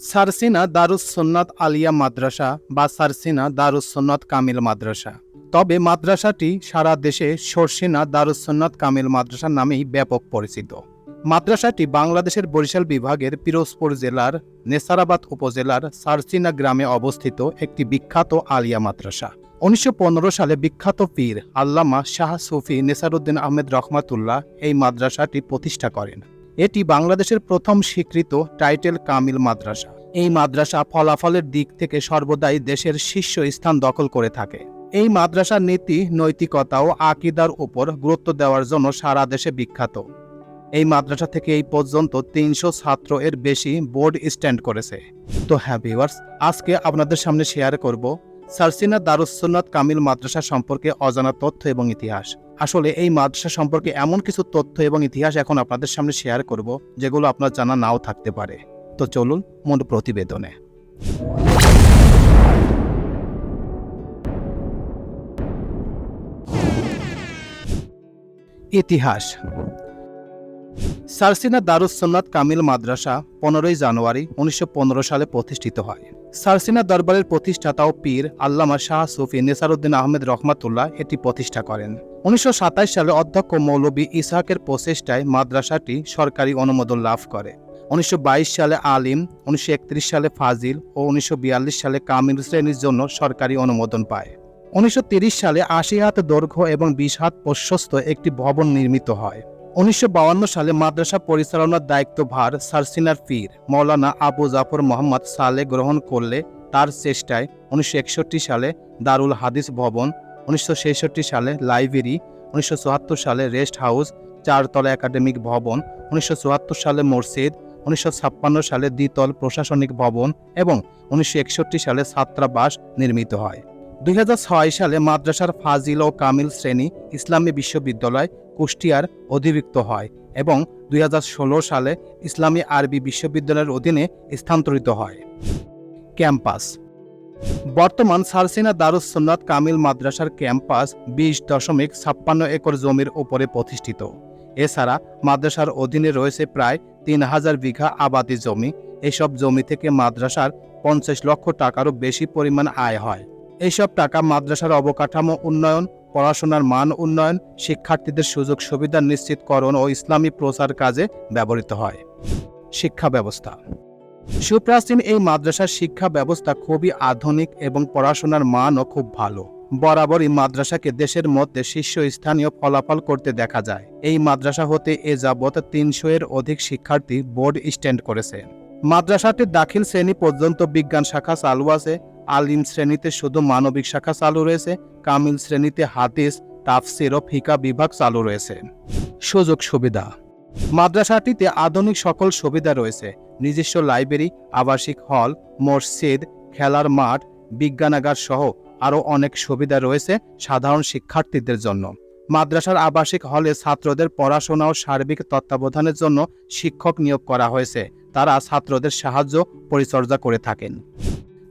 সারসিনা দারুস সুন্নাত আলিয়া মাদ্রাসা বা সারসিনা দারুস সুন্নাত কামিল মাদ্রাসা। তবে মাদ্রাসাটি সারা দেশে সরসিনা দারুস সুন্নাত কামিল মাদ্রাসা নামেই ব্যাপক পরিচিত। মাদ্রাসাটি বাংলাদেশের বরিশাল বিভাগের পিরোজপুর জেলার নেসারাবাদ উপজেলার সারসিনা গ্রামে অবস্থিত একটি বিখ্যাত আলিয়া মাদ্রাসা। উনিশশো পনেরো সালে বিখ্যাত পীর আল্লামা শাহ সুফি নেসারুদ্দিন আহমেদ রহমাতুল্লাহ এই মাদ্রাসাটি প্রতিষ্ঠা করেন। এটি বাংলাদেশের প্রথম স্বীকৃত টাইটেল কামিল মাদ্রাসা। এই মাদ্রাসা ফলাফলের দিক থেকে সর্বদাই দেশের শীর্ষ স্থান দখল করে থাকে। এই মাদ্রাসার নীতি, নৈতিকতা ও আকিদার উপর গুরুত্ব দেওয়ার জন্য সারা দেশে বিখ্যাত। এই মাদ্রাসা থেকে এই পর্যন্ত তিনশো ছাত্র এর বেশি বোর্ড স্ট্যান্ড করেছে। তো হ্যাঁ ভিউয়ার্স, আজকে আপনাদের সামনে শেয়ার করব সারসিনা দারুসুন্নাত কামিল মাদ্রাসা সম্পর্কে অজানা তথ্য এবং ইতিহাস। আসলে এই মাদ্রাসা সম্পর্কে এমন কিছু তথ্য এবং ইতিহাস এখন আপনাদের সামনে শেয়ার করব, যেগুলো আপনার জানা নাও থাকতে পারে। তো চলুন মূল প্রতিবেদনে। ইতিহাস। সারসিনা দারুস সুন্নাত কামিল মাদ্রাসা পনেরোই জানুয়ারি উনিশশো পনেরো সালে প্রতিষ্ঠিত হয়। সারসিনা দরবারের প্রতিষ্ঠাতা ও পীর আল্লামা শাহ সুফি নেসারুদ্দিন আহমেদ রহমাতুল্লাহ এটি প্রতিষ্ঠা করেন। উনিশশো সাতাশ সালে অধ্যক্ষ মৌলবী ইসহাকের প্রচেষ্টায় মাদ্রাসাটি সরকারি অনুমোদন লাভ করে। উনিশশো বাইশ সালে আলিম, উনিশশো একত্রিশ সালে ফাজিল ও উনিশশো বিয়াল্লিশ সালে কামিল শ্রেণির জন্য সরকারি অনুমোদন পায়। উনিশশো সালে আশি হাত দৈর্ঘ্য এবং বিশ হাত প্রশস্ত একটি ভবন নির্মিত হয়। উনিশশো সালে মাদ্রাসা পরিচালনার দায়িত্বভার সারসিনার পীর মৌলানা আবু জাফর মোহাম্মদ সালে গ্রহণ করলে তার চেষ্টায় উনিশশো একষট্টি সালে দারুল হাদিস ভবন, উনিশশো ছেষট্টি সালে লাইব্রেরি, উনিশশো চুয়াত্তর সালে রেস্ট হাউস, চারতলা একাডেমিক ভবন, উনিশশো চুয়াত্তর সালে মসজিদ, উনিশশো ছাপ্পান্ন সালে দ্বিতল প্রশাসনিক ভবন এবং উনিশশো একষট্টি সালে ছাত্রাবাস নির্মিত হয়। দুই হাজার ছয় সালে মাদ্রাসার ফাজিল ও কামিল শ্রেণি ইসলামী বিশ্ববিদ্যালয় কুষ্টিয়ার অধিভুক্ত হয় এবং দুই হাজার ষোলো সালে ইসলামী আরবি বিশ্ববিদ্যালয়ের অধীনে স্থানান্তরিত হয়। ক্যাম্পাস বর্তমান সারসিনা দারুস কামিল মাদ্রাসার ক্যাম্পাস বিশ দশমিক ছাপ্পান্ন একর জমির উপরে প্রতিষ্ঠিত। এছাড়া মাদ্রাসার অধীনে রয়েছে প্রায় তিন হাজার বিঘা আবাদি জমি। এসব জমি থেকে মাদ্রাসার পঞ্চাশ লক্ষ টাকারও বেশি পরিমাণ আয় হয়। এইসব টাকা মাদ্রাসার অবকাঠামো উন্নয়ন পড়াশোনার মান উন্নয়ন, শিক্ষার্থীদের সুযোগ সুবিধা নিশ্চিতকরণ ও ইসলামী প্রচার কাজে ব্যবহৃত হয়। শিক্ষা ব্যবস্থা। সুপ্রাচীন এই মাদ্রাসার শিক্ষা ব্যবস্থা খুবই আধুনিক এবং পড়াশোনার মানও খুব ভালো। বরাবরই মাদ্রাসাকে দেশের মধ্যে শীর্ষস্থানীয় ফলাফল করতে দেখা যায়। এই মাদ্রাসা হতে এ যাবৎ তিনশো এর অধিক শিক্ষার্থী বোর্ড স্ট্যান্ড করেছে। মাদ্রাসাটির দাখিল শ্রেণি পর্যন্ত বিজ্ঞান শাখা চালু আছে আলিম শ্রেণীতে শুধু মানবিক শাখা চালু রয়েছে, কামিল শ্রেণীতে হাদিস, তাফসির ও ফিকা বিভাগ চালু রয়েছে। সুযোগ সুবিধা। মাদ্রাসাটিতে আধুনিক সকল সুবিধা রয়েছে। নিজস্ব লাইব্রেরি, আবাসিক হল, মসজিদ, খেলার মাঠ, বিজ্ঞানাগার সহ আরও অনেক সুবিধা রয়েছে সাধারণ শিক্ষার্থীদের জন্য। মাদ্রাসার আবাসিক হলে ছাত্রদের পড়াশোনা ও সার্বিক তত্ত্বাবধানের জন্য শিক্ষক নিয়োগ করা হয়েছে। তারা ছাত্রদের সাহায্য, পরিচর্যা করে থাকেন।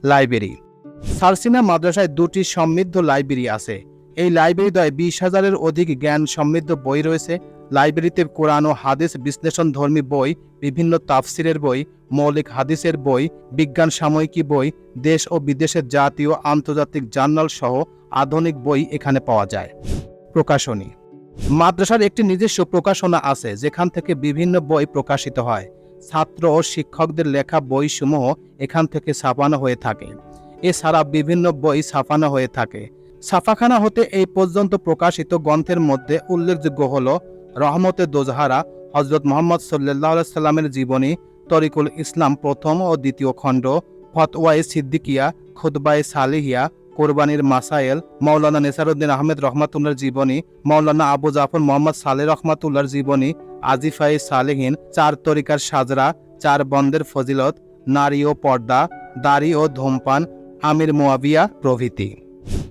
লাইব্রেরি। সারসিনা মাদ্রাসায় দুটি সমৃদ্ধ লাইব্রেরি আছে। এই লাইব্রেরিদ্বয়ে বিশ হাজারের অধিক জ্ঞান সমৃদ্ধ বই রয়েছে। লাইব্রেরিতে কোরআন ও হাদিস বিশ্লেষণ ধর্মী বই, বিভিন্ন তাফসিরের বই, মৌলিক হাদিসের বই, বিজ্ঞান সাময়িকী বই, দেশ ও বিদেশের জাতীয় আন্তর্জাতিক জার্নাল সহ আধুনিক বই এখানে পাওয়া যায়। প্রকাশনী। মাদ্রাসার একটি নিজস্ব প্রকাশনা আছে, যেখান থেকে বিভিন্ন বই প্রকাশিত হয়। ছাত্র ও শিক্ষকদের লেখা বইসমূহ এখান থেকে ছাপানো হয়ে থাকে। এছাড়া বিভিন্ন বই ছাপানো হয়ে থাকে। ছাপাখানা হতে এই পর্যন্ত প্রকাশিত গ্রন্থের মধ্যে উল্লেখযোগ্য হল রহমতে দোজাহারা হজরত মোহাম্মদ সাল্লাহ সাল্লামের জীবনী, তরিকুল ইসলাম প্রথম ও দ্বিতীয় খণ্ড ফতওয়াই সিদ্দিকিয়া খুতবাই সালিহিয়া, কোরবানির মাসাইল মৌলানা নেসারুদ্দিন আহমেদ রহমাতুল্লার জীবনী মৌলানা আবু জাফর মোহাম্মদ সালে রহমাতুল্লার জীবনী আজিফাই সালেহীন, চার তরিকার সাজরা, চার বন্দের ফজিলত, নারী ও পর্দা, দাড়ি ও ধূমপান আমির মোয়াবিয়া প্রভৃতি।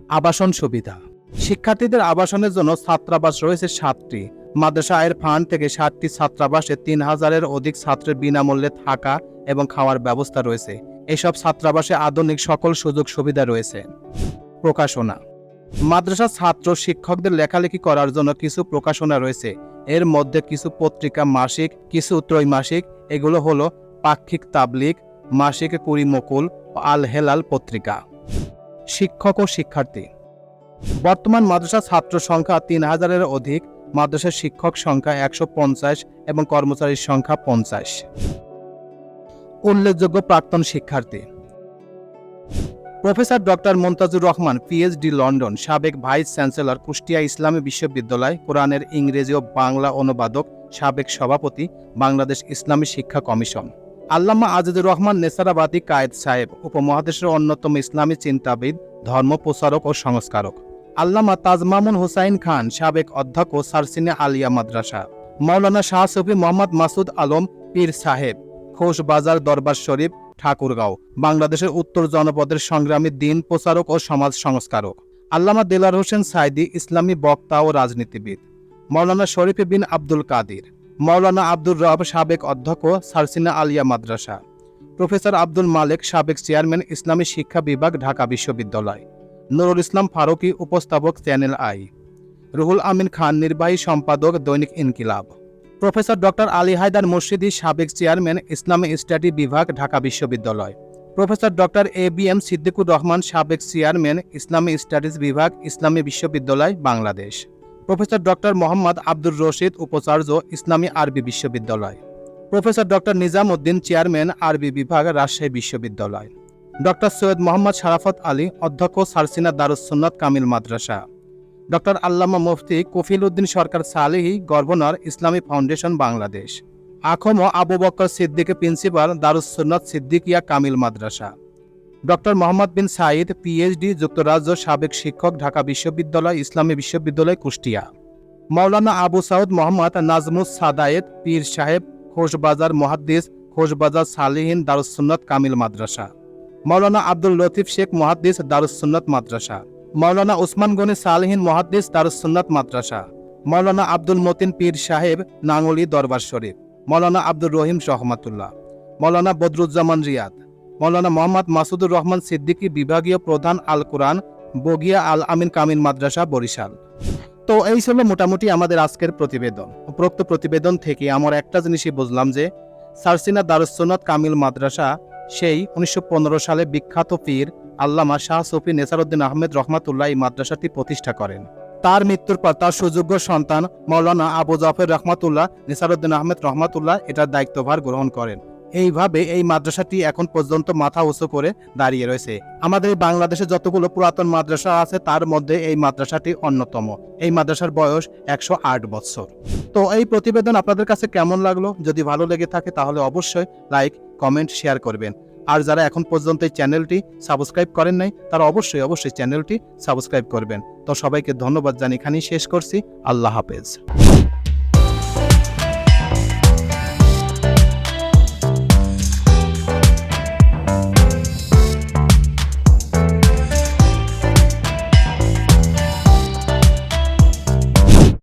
আবাসন সুবিধা। শিক্ষার্থীদের আবাসনের জন্য ছাত্রাবাস রয়েছে সাতটি। মাদ্রাসা আয়ের ফান্ড থেকে সাতটি ছাত্রাবাসে তিন হাজারের অধিক ছাত্রের বিনামূল্যে থাকা এবং খাওয়ার ব্যবস্থা রয়েছে। এসব ছাত্রাবাসে আধুনিক সকল সুযোগ সুবিধা রয়েছে। প্রকাশনা। মাদ্রাসা ছাত্র শিক্ষকদের লেখালেখি করার জন্য কিছু প্রকাশনা রয়েছে। এর মধ্যে কিছু পত্রিকা মাসিক, কিছু ত্রৈমাসিক। এগুলো হলো পাক্ষিক তাবলিক মাসিক কুড়ি মকুল আল হেলাল পত্রিকা। শিক্ষক ও শিক্ষার্থী। বর্তমান মাদ্রাসা ছাত্র সংখ্যা তিন হাজারের অধিক, মাদ্রাসার শিক্ষক সংখ্যা একশো পঞ্চাশ এবং কর্মচারীর সংখ্যা পঞ্চাশ। উল্লেখযোগ্য প্রাক্তন শিক্ষার্থী। Professor doctor Montajur Rahman, PhD, London, সাবেক ভাইস চ্যান্সেলর, কুষ্টিয়া ইসলামী বিশ্ববিদ্যালয়, কোরআনের ইংরেজি ও বাংলা অনুবাদক, সাবেক সভাপতি, বাংলাদেশ ইসলামী শিক্ষা কমিশন। আল্লামা আজিজুর রহমান নেসারাবাদী কায়েদ সাহেব, উপমহাদেশের অন্যতম ইসলামী চিন্তাবিদ, ধর্ম প্রচারক ও সংস্কারক। আল্লামা তাজমামুন হুসাইন খান, সাবেক অধ্যক্ষ সারসিনে আলিয়া মাদ্রাসা। মৌলানা শাহ সফি মোহাম্মদ মাসুদ আলম, পীর সাহেব খোশবাজার দরবার শরীফ, ঠাকুরগাঁও, বাংলাদেশের উত্তর জনপদের সংগ্রামী দিন প্রচারক ও সমাজ সংস্কারক। আল্লামা দেলার হোসেন সাইদি, ইসলামী বক্তা ও রাজনীতিবিদ। মৌলানা শরীফ বিন আব্দুল কাদির। মাওলানা আব্দুর রব সাবেক অধ্যক্ষ সারসিনা আলিয়া মাদ্রাসা। প্রফেসর আব্দুল মালেক সাবেক চেয়ারম্যান ইসলামী শিক্ষা বিভাগ, ঢাকা বিশ্ববিদ্যালয়। নুরুল ইসলাম ফারুকী উপস্থাপক চ্যানেল আই। রুহুল আমিন খান নির্বাহী সম্পাদক দৈনিক ইনকিলাব। প্রফেসর ডক্টর আলী হায়দার মুর্শিদি সাবেক চেয়ারম্যান ইসলামী স্টাডি বিভাগ, ঢাকা বিশ্ববিদ্যালয়। Professor doctor A B M Siddiqur Rahman সাবেক চেয়ারম্যান ইসলামী স্টাডিজ বিভাগ, ইসলামী বিশ্ববিদ্যালয়, বাংলাদেশ। প্রফেসর ডক্টর মোহাম্মদ আব্দুর রশিদ, উপাচার্য ইসলামী আরবি বিশ্ববিদ্যালয়। Professor doctor Nizam Uddin chairman Arabi বিভাগ রাজশাহী বিশ্ববিদ্যালয়। ডক্টর সৈয়দ মোহাম্মদ শারাফত আলী, অধ্যক্ষ Sarsina Darussunnat Kamil Madrasa. Doctor Allama Mufti Kafil Uddin Sarkar Salehi governor Islami foundation Bangladesh. আখম Abu Bakkar Siddique principal Darussunnat Siddiqia Kamil Madrasa. Doctor Mohammad bin Saeed PhD, যুক্তরাজ্য সাবেক শিক্ষক, ঢাকা বিশ্ববিদ্যালয়, ইসলামী বিশ্ববিদ্যালয়, কুষ্টিয়া। মাওলানা আবু সাউদ মোহাম্মদ নাজমুস সাদায়েত, পীর সাহেব, খোশবাজার মহাদ্দিস, খোশবাজার সালিহিন দারুসুন্নত কামিল মাদ্রাসা। মাওলানা আব্দুল লতিফ শেখ মহাদ্দিস দারুসুন্নত মাদ্রাসা। মাওলানা উসমান গনি সালহীন মহাদ্দিস দারুসুন্নাত মাদ্রাসা। মাওলানা আব্দুল মতিন পীর সাহেব, নাঙ্গলি দরবার শরীফ। মাওলানা আব্দুর রহিম রহমাতুল্লাহ। মাওলানা বদরুজ্জামান রিয়াদ। মাওলানা মোহাম্মদ মাসুদুর রহমান সিদ্দিকী বিভাগীয় প্রধান আল কোরআন বগিয়া আল আমিন কামিন মাদ্রাসা, বরিশাল। তো এই ছিল মোটামুটি আমাদের আজকের প্রতিবেদন। উপরোক্ত প্রতিবেদন থেকে আমার একটা জিনিসই বুঝলাম যে, সারসিনা দারুসুন্নাত কামিল মাদ্রাসা সেই উনিশশো পনেরো সালে বিখ্যাত পীর আল্লামা শাহ সফি নেসারউদ্দিন আহমেদ রহমাতুল্লাহ এই মাদ্রাসাটি প্রতিষ্ঠা করেন। তার মৃত্যুর পর তার সুযোগ্য সন্তান মৌলানা আবু জাফর রহমাতুল্লাহ নিসারউদ্দিন আহমেদ রহমাতুল্লাহ এটার দায়িত্বভার গ্রহণ করেন। এইভাবে এই মাদ্রাসাটি এখন পর্যন্ত মাথা উঁচু করে দাঁড়িয়ে রয়েছে। আমাদের বাংলাদেশে যতগুলো পুরাতন মাদ্রাসা আছে, তার মধ্যে এই মাদ্রাসাটি অন্যতম। এই মাদ্রাসার বয়স একশো আট বছর। তো এই প্রতিবেদন আপনাদের কাছে কেমন লাগল? যদি ভালো লেগে থাকে, তাহলে অবশ্যই লাইক, কমেন্ট, শেয়ার করবেন। আর যারা এখন পর্যন্ত এই চ্যানেলটি সাবস্ক্রাইব করেন নাই, তারা অবশ্যই অবশ্যই চ্যানেলটি সাবস্ক্রাইব করবেন। তো সবাইকে ধন্যবাদ জানি এখানেই শেষ করছি। আল্লাহ হাফেজ।